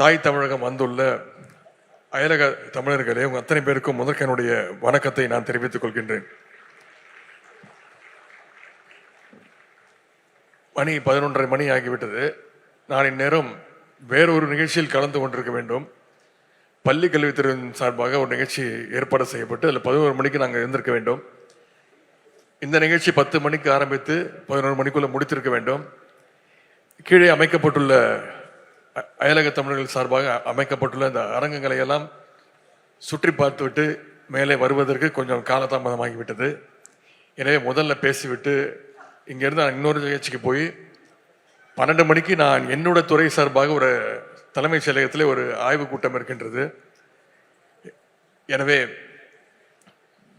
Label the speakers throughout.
Speaker 1: தாய் தமிழகம் வந்துள்ள அயலக தமிழர்களே உங்கள் அத்தனை பேருக்கும் முதற்க என்னுடைய வணக்கத்தை நான் தெரிவித்துக் கொள்கின்றேன். மணி பதினொன்றரை மணி ஆகிவிட்டது. நான் இந்நேரம் வேறொரு நிகழ்ச்சியில் கலந்து கொண்டிருக்க வேண்டும். பள்ளி கல்வித்துறையின் சார்பாக ஒரு நிகழ்ச்சி ஏற்பாடு செய்யப்பட்டு அதில் பதினோரு மணிக்கு நாங்கள் இருந்திருக்க வேண்டும். இந்த நிகழ்ச்சி பத்து மணிக்கு ஆரம்பித்து பதினோரு மணிக்குள்ளே முடித்திருக்க வேண்டும். கீழே அமைக்கப்பட்டுள்ள அயலக தமிழர்கள் சார்பாக அமைக்கப்பட்டுள்ள இந்த அரங்கங்களை எல்லாம் சுற்றி பார்த்துவிட்டு மேலே வருவதற்கு கொஞ்சம் காலதாமதமாகிவிட்டது. எனவே முதல்ல பேசிவிட்டு இங்கேருந்து நான் இன்னொரு நிகழ்ச்சிக்கு போய் பன்னெண்டு மணிக்கு நான் என்னோட துறை சார்பாக ஒரு தலைமைச் செயலகத்தில் ஒரு ஆய்வு கூட்டம் இருக்கின்றது. எனவே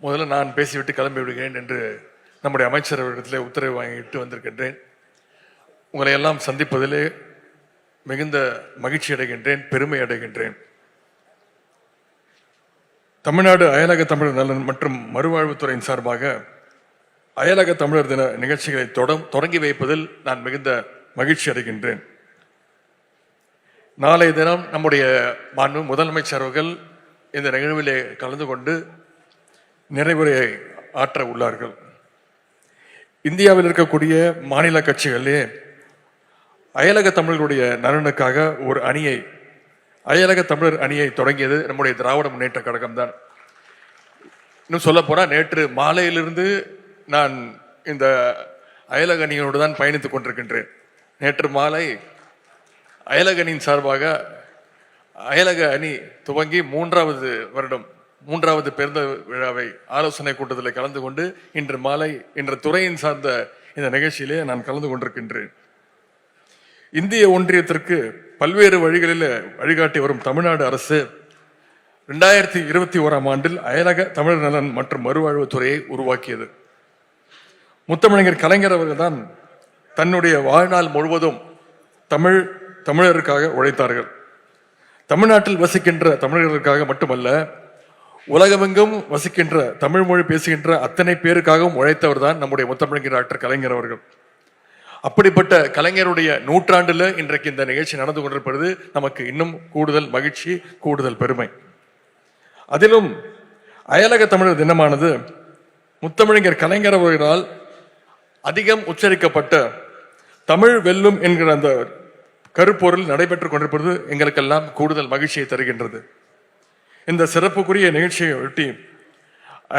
Speaker 1: முதல்ல நான் பேசிவிட்டு கிளம்பி விடுகிறேன் என்று நம்முடைய அமைச்சர் உத்தரவு வாங்கிட்டு வந்திருக்கின்றேன். உங்களை எல்லாம் சந்திப்பதிலே மிகுந்த மகிழ்ச்சி அடைகின்றேன் பெருமை அடைகின்றேன். தமிழ்நாடு அயலக தமிழர் நலன் மற்றும் மறுவாழ்வுத்துறையின் சார்பாக அயலக தமிழர் தின நிகழ்ச்சிகளை தொடங்கி வைப்பதில் நான் மிகுந்த மகிழ்ச்சி அடைகின்றேன். நாளைய தினம் நம்முடைய மாண்பு முதலமைச்சர் அவர்கள் இந்த நிகழ்விலே கலந்து கொண்டு நிறைவுரையை ஆற்ற உள்ளார்கள். இந்தியாவில் இருக்கக்கூடிய மாநில கட்சிகளிலே அயலக தமிழர்களுடைய நலனுக்காக ஒரு அணியை அயலக தமிழர் அணியை தொடங்கியது நம்முடைய திராவிட முன்னேற்ற கழகம் தான் இன்னும் சொல்ல போனால் நேற்று மாலையிலிருந்து நான் இந்த அயலக அணியோடு தான் பயணித்துக் கொண்டிருக்கின்றேன். நேற்று மாலை அயலக அணியின் சார்பாக அயலக அணி துவங்கி மூன்றாவது வருடம் மூன்றாவது பிறந்த விழாவை ஆலோசனை கூட்டத்தில் கலந்து கொண்டு இன்று மாலை இன்று துறையின் சார்ந்த இந்த நிகழ்ச்சியிலே நான் கலந்து கொண்டிருக்கின்றேன். இந்திய ஒன்றியத்திற்கு பல்வேறு வழிகளில் வழிகாட்டி வரும் தமிழ்நாடு அரசு ரெண்டாயிரத்தி இருபத்தி ஓராம் ஆண்டில் அயலக தமிழர் நலன் மற்றும் மறுவாழ்வுத் துறையை உருவாக்கியது. முத்தமிழர் கலைஞர் அவர்கள் தான் தன்னுடைய வாழ்நாள் முழுவதும் தமிழ் தமிழருக்காக உழைத்தார்கள். தமிழ்நாட்டில் வசிக்கின்ற தமிழர்களுக்காக மட்டுமல்ல உலகமெங்கும் வசிக்கின்ற தமிழ் மொழி பேசுகின்ற அத்தனை பேருக்காகவும் உழைத்தவர் தான் நம்முடைய முத்தமிழங்கர் டாக்டர் கலைஞர் அவர்கள். அப்படிப்பட்ட கலைஞருடைய நூற்றாண்டில் இன்றைக்கு இந்த நிகழ்ச்சி நடந்து கொண்டிருப்பது நமக்கு இன்னும் கூடுதல் மகிழ்ச்சி கூடுதல் பெருமை. அதிலும் அயலக தமிழர் தினமானது முத்தமிழிஞர் கலைஞர் அவர்களால் அதிகம் உச்சரிக்கப்பட்ட தமிழ் வெல்லும் என்கிற அந்த கருப்பொருள் நடைபெற்றுக் கொண்டிருப்பது எங்களுக்கெல்லாம் கூடுதல் மகிழ்ச்சியை தருகின்றது. இந்த சிறப்புக்குரிய நிகழ்ச்சியை ஒட்டி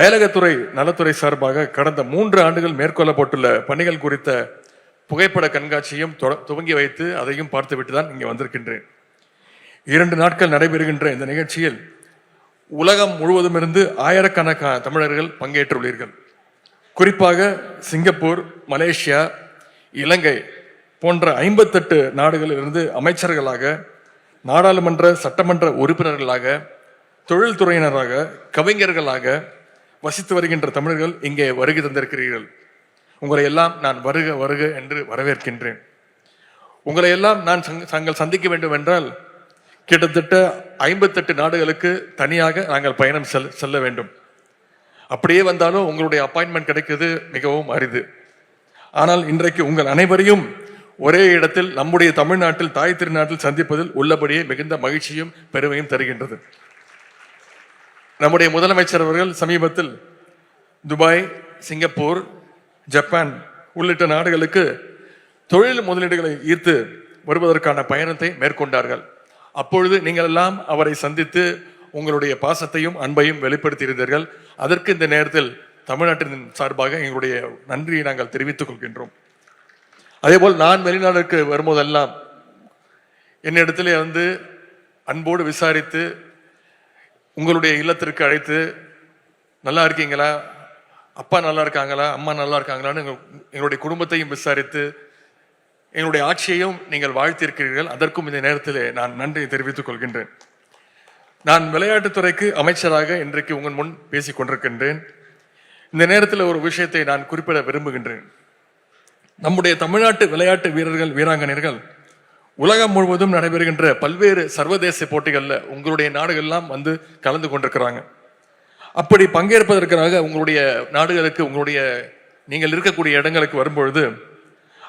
Speaker 1: அயலகத்துறை நலத்துறை சார்பாக கடந்த மூன்று ஆண்டுகள் மேற்கொள்ளப்பட்டுள்ள பணிகள் குறித்த புகைப்பட கண்காட்சியும் துவங்கி வைத்து அதையும் பார்த்துவிட்டு தான் இங்கே வந்திருக்கின்றேன். இரண்டு நாட்கள் நடைபெறுகின்ற இந்த நிகழ்ச்சியில் உலகம் முழுவதும் இருந்து ஆயிரக்கணக்கான தமிழர்கள் பங்கேற்றுள்ளீர்கள். குறிப்பாக சிங்கப்பூர் மலேசியா இலங்கை போன்ற ஐம்பத்தெட்டு நாடுகளில் இருந்து அமைச்சர்களாக நாடாளுமன்ற சட்டமன்ற உறுப்பினர்களாக தொழில்துறையினராக கவிஞர்களாக வசித்து வருகின்ற தமிழர்கள் இங்கே வருகை தந்திருக்கிறீர்கள். உங்களை எல்லாம் நான் வருக வருக என்று வரவேற்கின்றேன். உங்களை எல்லாம் நான் சங்க- தாங்கள் சந்திக்க வேண்டும் என்றால் கிட்டத்தட்ட ஐம்பத்தெட்டு நாடுகளுக்கு தனியாக நாங்கள் பயணம் செல் செல்ல வேண்டும். அப்படியே வந்தாலும் உங்களுடைய அப்பாயின்மெண்ட் கிடைக்கிறது மிகவும் அரிது. ஆனால் இன்றைக்கு உங்கள் அனைவரையும் ஒரே இடத்தில் நம்முடைய தமிழ்நாட்டில் தாய் திருநாட்டில் சந்திப்பதில் உள்ளபடியே மிகுந்த மகிழ்ச்சியும் பெருமையும் தருகின்றது. நம்முடைய முதலமைச்சர் அவர்கள் சமீபத்தில் துபாய் சிங்கப்பூர் ஜப்பான் உள்ளிட்ட நாடுகளுக்கு தொழில் முதலீடுகளை ஈர்த்து வருவதற்கான பயணத்தை மேற்கொண்டார்கள். அப்பொழுது நீங்கள் எல்லாம் அவரை சந்தித்து உங்களுடைய பாசத்தையும் அன்பையும் வெளிப்படுத்தியிருந்தீர்கள். அதற்கு இந்த நேரத்தில் தமிழ்நாட்டின் சார்பாக எங்களுடைய நன்றியை நாங்கள் தெரிவித்துக் கொள்கின்றோம். அதேபோல் நான் வெளிநாடுக்கு வரும்போதெல்லாம் என்னிடத்திலே வந்து அன்போடு விசாரித்து உங்களுடைய இல்லத்திற்கு அழைத்து நல்லா இருக்கீங்களா? அப்பா நல்லா இருக்காங்களா அம்மா நல்லா இருக்காங்களான்னு எங்கள் எங்களுடைய குடும்பத்தையும் விசாரித்து எங்களுடைய ஆட்சியையும் நீங்கள் வாழ்த்தியிருக்கிறீர்கள். அதற்கும் இந்த நேரத்தில் நான் நன்றி தெரிவித்துக் கொள்கின்றேன். நான் விளையாட்டுத்துறைக்கு அமைச்சராக இன்றைக்கு உங்கள் முன் பேசிக் கொண்டிருக்கின்றேன். இந்த நேரத்தில் ஒரு விஷயத்தை நான் குறிப்பிட விரும்புகின்றேன். நம்முடைய தமிழ்நாட்டு விளையாட்டு வீரர்கள் வீராங்கனையர்கள் உலகம் முழுவதும் நடைபெறுகின்ற பல்வேறு சர்வதேச போட்டிகளில் உங்களுடைய நாடுகள்லாம் வந்து கலந்து கொண்டிருக்கிறாங்க. அப்படி பங்கேற்பதற்காக உங்களுடைய நாடுகளுக்கு உங்களுடைய நீங்கள் இருக்கக்கூடிய இடங்களுக்கு வரும்பொழுது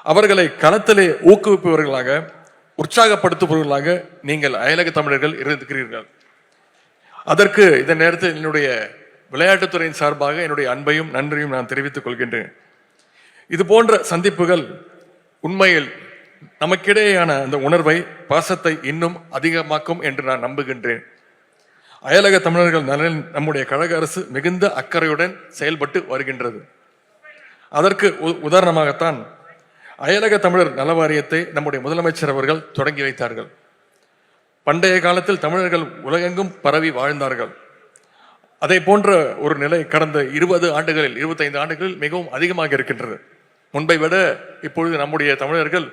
Speaker 1: அவர்களை களத்திலே ஊக்குவிப்பவர்களாக உற்சாகப்படுத்துபவர்களாக நீங்கள் அயலக தமிழர்கள் இருந்திருக்கிறீர்கள். அதற்கு இந்த நேரத்தில் என்னுடைய விளையாட்டுத்துறையின் சார்பாக என்னுடைய அன்பையும் நன்றியும் நான் தெரிவித்துக் கொள்கின்றேன். இது போன்ற சந்திப்புகள் உண்மையில் நமக்கிடையேயான அந்த உணர்வை பாசத்தை இன்னும் அதிகமாக்கும் என்று நான் நம்புகின்றேன். அயலக தமிழர்கள் நலனில் நம்முடைய கழக அரசு மிகுந்த அக்கறையுடன் செயல்பட்டு வருகின்றது. அதற்கு உ- உதாரணமாகத்தான் அயலக தமிழர் நல வாரியத்தை நம்முடைய முதலமைச்சர் அவர்கள் தொடங்கி வைத்தார்கள். பண்டைய காலத்தில் தமிழர்கள் உலகெங்கும் பரவி வாழ்ந்தார்கள். அதை போன்ற ஒரு நிலை கடந்த இருபது ஆண்டுகளில் இருபத்தைந்து ஆண்டுகளில் மிகவும் அதிகமாக இருக்கின்றது. முன்பை விட இப்பொழுது நம்முடைய தமிழர்கள்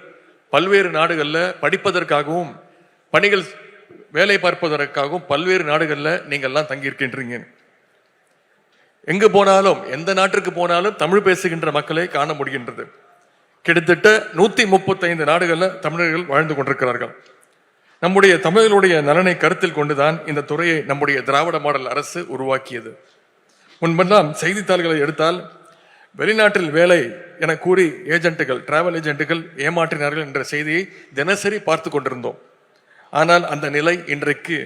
Speaker 1: பல்வேறு நாடுகளில் படிப்பதற்காகவும் பணிகள் வேலை பார்ப்பதற்காகவும் பல்வேறு நாடுகளில் நீங்கள்லாம் தங்கியிருக்கின்றீங்க. எங்கு போனாலும் எந்த நாட்டிற்கு போனாலும் தமிழ் பேசுகின்ற மக்களை காண முடிகின்றது. கிட்டத்தட்ட நூத்தி முப்பத்தைந்து நாடுகளில் தமிழர்கள் வாழ்ந்து கொண்டிருக்கிறார்கள். நம்முடைய தமிழர்களுடைய நலனை கருத்தில் கொண்டுதான் இந்த துறையை நம்முடைய திராவிட மாடல் அரசு உருவாக்கியது. முன்பெல்லாம் செய்தித்தாள்களை எடுத்தால் வெளிநாட்டில் வேலை என கூறி ஏஜென்ட்டுகள் டிராவல் ஏஜென்ட்டுகள் ஏமாற்றினார்கள் என்ற செய்தியை தினசரி பார்த்து கொண்டிருந்தோம். ஆனால் அந்த நிலை இன்றைக்கு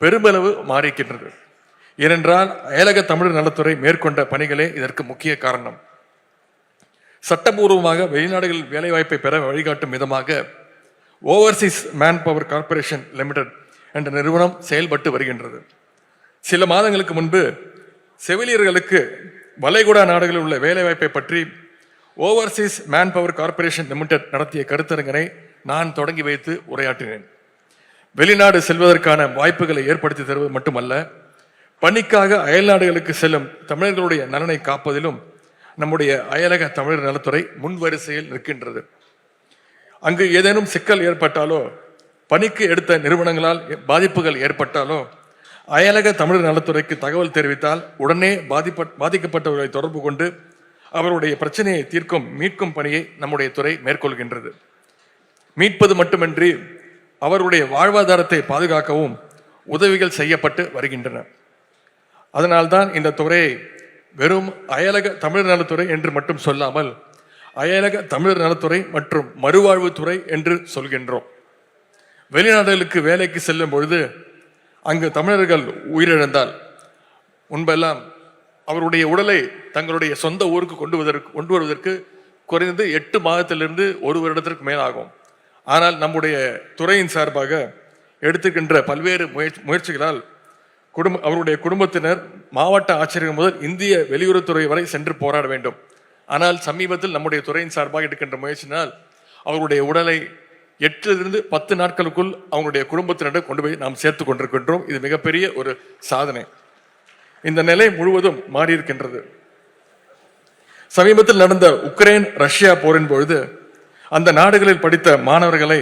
Speaker 1: பெருமளவு மாறிக்கின்றது. ஏனென்றால் அயலக தமிழர் நலத்துறை மேற்கொண்ட பணிகளே இதற்கு முக்கிய காரணம். சட்டபூர்வமாக வெளிநாடுகளில் வேலைவாய்ப்பை பெற வழிகாட்டும் விதமாக overseas man power corporation limited என்ற நிறுவனம் செயல்பட்டு வருகின்றது. சில மாதங்களுக்கு முன்பு செவிலியர்களுக்கு வளைகுடா நாடுகளில் உள்ள வேலைவாய்ப்பை பற்றி overseas man power corporation limited நடத்திய கருத்தரங்கனை நான் தொடங்கி வைத்து உரையாற்றினேன். வெளிநாடு செல்வதற்கான வாய்ப்புகளை ஏற்படுத்தி தருவது மட்டுமல்ல பணிக்காக அயல் நாடுகளுக்கு செல்லும் தமிழர்களுடைய நலனை காப்பதிலும் நம்முடைய அயலக தமிழர் நலத்துறை முன்வரிசையில் நிற்கின்றது. அங்கு ஏதேனும் சிக்கல் ஏற்பட்டாலோ பணிக்கு எடுத்த நிறுவனங்களால் பாதிப்புகள் ஏற்பட்டாலோ அயலக தமிழர் நலத்துறைக்கு தகவல் தெரிவித்தால் உடனே பாதிப்ப பாதிக்கப்பட்டவர்களை தொடர்பு கொண்டு அவருடைய பிரச்சனையை தீர்க்கும் மீட்கும் பணியை நம்முடைய துறை மேற்கொள்கின்றது. மீட்பது மட்டுமின்றி அவருடைய வாழ்வாதாரத்தை பாதுகாக்கவும் உதவிகள் செய்யப்பட்டு வருகின்றன. அதனால்தான் இந்த துறை வெறும் அயலக தமிழர் நலத்துறை என்று மட்டும் சொல்லாமல் அயலக தமிழர் நலத்துறை மற்றும் மறுவாழ்வுத்துறை என்று சொல்கின்றோம். வெளிநாடுகளுக்கு வேலைக்கு செல்லும் பொழுது அங்கு தமிழர்கள் உயிரிழந்தால் முன்பெல்லாம் அவருடைய உடலை தங்களுடைய சொந்த ஊருக்கு கொண்டு வருவதற்கு கொண்டு வருவதற்கு குறைந்தது எட்டு மாதத்திலிருந்து ஒரு வருடத்திற்கு மேலாகும். ஆனால் நம்முடைய துறையின் சார்பாக எடுத்துக்கின்ற பல்வேறு முயற்சி முயற்சிகளால் குடும்ப அவருடைய குடும்பத்தினர் மாவட்ட ஆட்சியர்கள் முதல் இந்திய வெளியுறவுத்துறை வரை சென்று போராட வேண்டும். ஆனால் சமீபத்தில் நம்முடைய துறையின் சார்பாக எடுக்கின்ற முயற்சினால் அவருடைய உடலை எட்டிலிருந்து பத்து நாட்களுக்குள் அவங்களுடைய குடும்பத்தினரிடம் கொண்டு போய் நாம் சேர்த்து கொண்டிருக்கின்றோம். இது மிகப்பெரிய ஒரு சாதனை. இந்த நிலை முழுவதும் மாறியிருக்கின்றது. சமீபத்தில் நடந்த உக்ரைன் ரஷ்யா போரின் பொழுது அந்த நாடுகளில் படித்த மாணவர்களை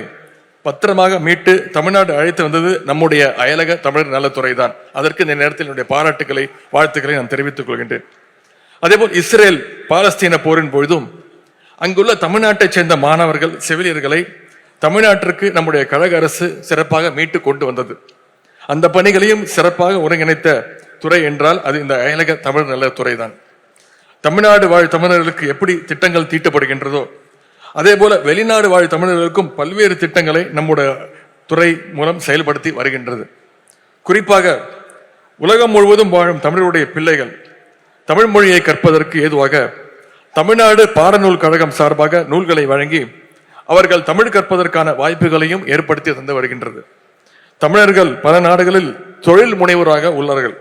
Speaker 1: பத்திரமாக மீட்டு தமிழ்நாடு அழைத்து வந்தது நம்முடைய அயலக தமிழர் நலத்துறை தான் அதற்கு இந்த நேரத்தில் என்னுடைய பாராட்டுகளை வாழ்த்துக்களை நான் தெரிவித்துக் கொள்கின்றேன். அதேபோல் இஸ்ரேல் பாலஸ்தீன போரின் பொழுதும் அங்குள்ள தமிழ்நாட்டைச் சேர்ந்த மாணவர்கள் செவிலியர்களை தமிழ்நாட்டிற்கு நம்முடைய கழக அரசு சிறப்பாக மீட்டு கொண்டு வந்தது. அந்த பணிகளையும் சிறப்பாக ஒருங்கிணைத்த துறை என்றால் அது இந்த அயலக தமிழர் நலத்துறை தான் தமிழ்நாடு வாழ் தமிழர்களுக்கு எப்படி திட்டங்கள் தீட்டப்படுகின்றதோ அதே போல வெளிநாடு வாழ் தமிழர்களுக்கும் பல்வேறு திட்டங்களை நம்முடைய துறை மூலம் செயல்படுத்தி வருகின்றது. குறிப்பாக உலகம் முழுவதும் வாழும் தமிழருடைய பிள்ளைகள் தமிழ் மொழியை கற்பதற்கு ஏதுவாக தமிழ்நாடு பாடநூல் கழகம் சார்பாக நூல்களை வழங்கி அவர்கள் தமிழ் கற்பதற்கான வாய்ப்புகளையும் ஏற்படுத்தி தந்து வருகின்றது. தமிழர்கள் பல நாடுகளில் தொழில் முனைவராக உள்ளார்கள்.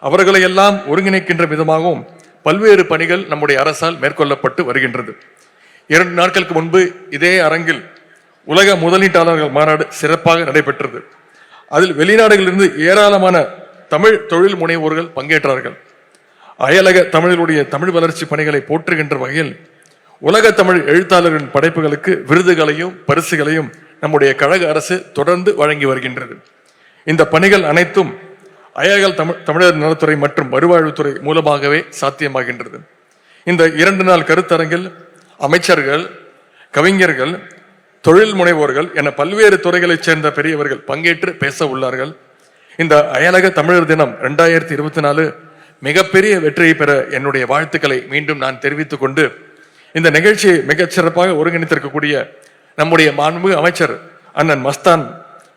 Speaker 1: அவர்களை எல்லாம் ஒருங்கிணைக்கின்ற விதமாகவும் பல்வேறு பணிகள் நம்முடைய அரசால் மேற்கொள்ளப்பட்டு வருகின்றது. இரண்டு நாட்களுக்கு முன்பு இதே அரங்கில் உலக முதலீட்டாளர்கள் மாநாடு சிறப்பாக நடைபெற்றது. அதில் வெளிநாடுகளிலிருந்து ஏராளமான தமிழ் தொழில் முனைவோர்கள் பங்கேற்றார்கள். அயலக தமிழர்களுடைய தமிழ் வளர்ச்சி பணிகளை போற்றுகின்ற வகையில் உலக தமிழ் எழுத்தாளர்களின் படைப்புகளுக்கு விருதுகளையும் பரிசுகளையும் நம்முடைய கழக அரசு தொடர்ந்து வழங்கி வருகின்றது. இந்த பணிகள் அனைத்தும் அயல்கள் தமிழ் தமிழர் நலத்துறை மற்றும் மறுவாழ்வுத்துறை மூலமாகவே சாத்தியமாகின்றது. இந்த இரண்டு நாள் கருத்தரங்கில் அமைச்சர்கள் கவிஞர்கள் தொழில் முனைவோர்கள் என பல்வேறு துறைகளைச் சேர்ந்த பெரியவர்கள் பங்கேற்று பேச உள்ளார்கள். இந்த அயலக தமிழர் தினம் ரெண்டாயிரத்தி இருபத்தி நாலு மிகப்பெரிய வெற்றியை பெற என்னுடைய வாழ்த்துக்களை மீண்டும் நான் தெரிவித்துக் கொண்டு இந்த நிகழ்ச்சியை மிகச் சிறப்பாக ஒருங்கிணைத்திருக்கக்கூடிய நம்முடைய மாண்பு அமைச்சர் அண்ணன் மஸ்தான்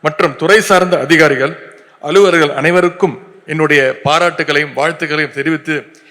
Speaker 1: மற்றும் துறை சார்ந்த அதிகாரிகள் அலுவலர்கள் அனைவருக்கும் என்னுடைய பாராட்டுகளையும் வாழ்த்துக்களையும் தெரிவித்து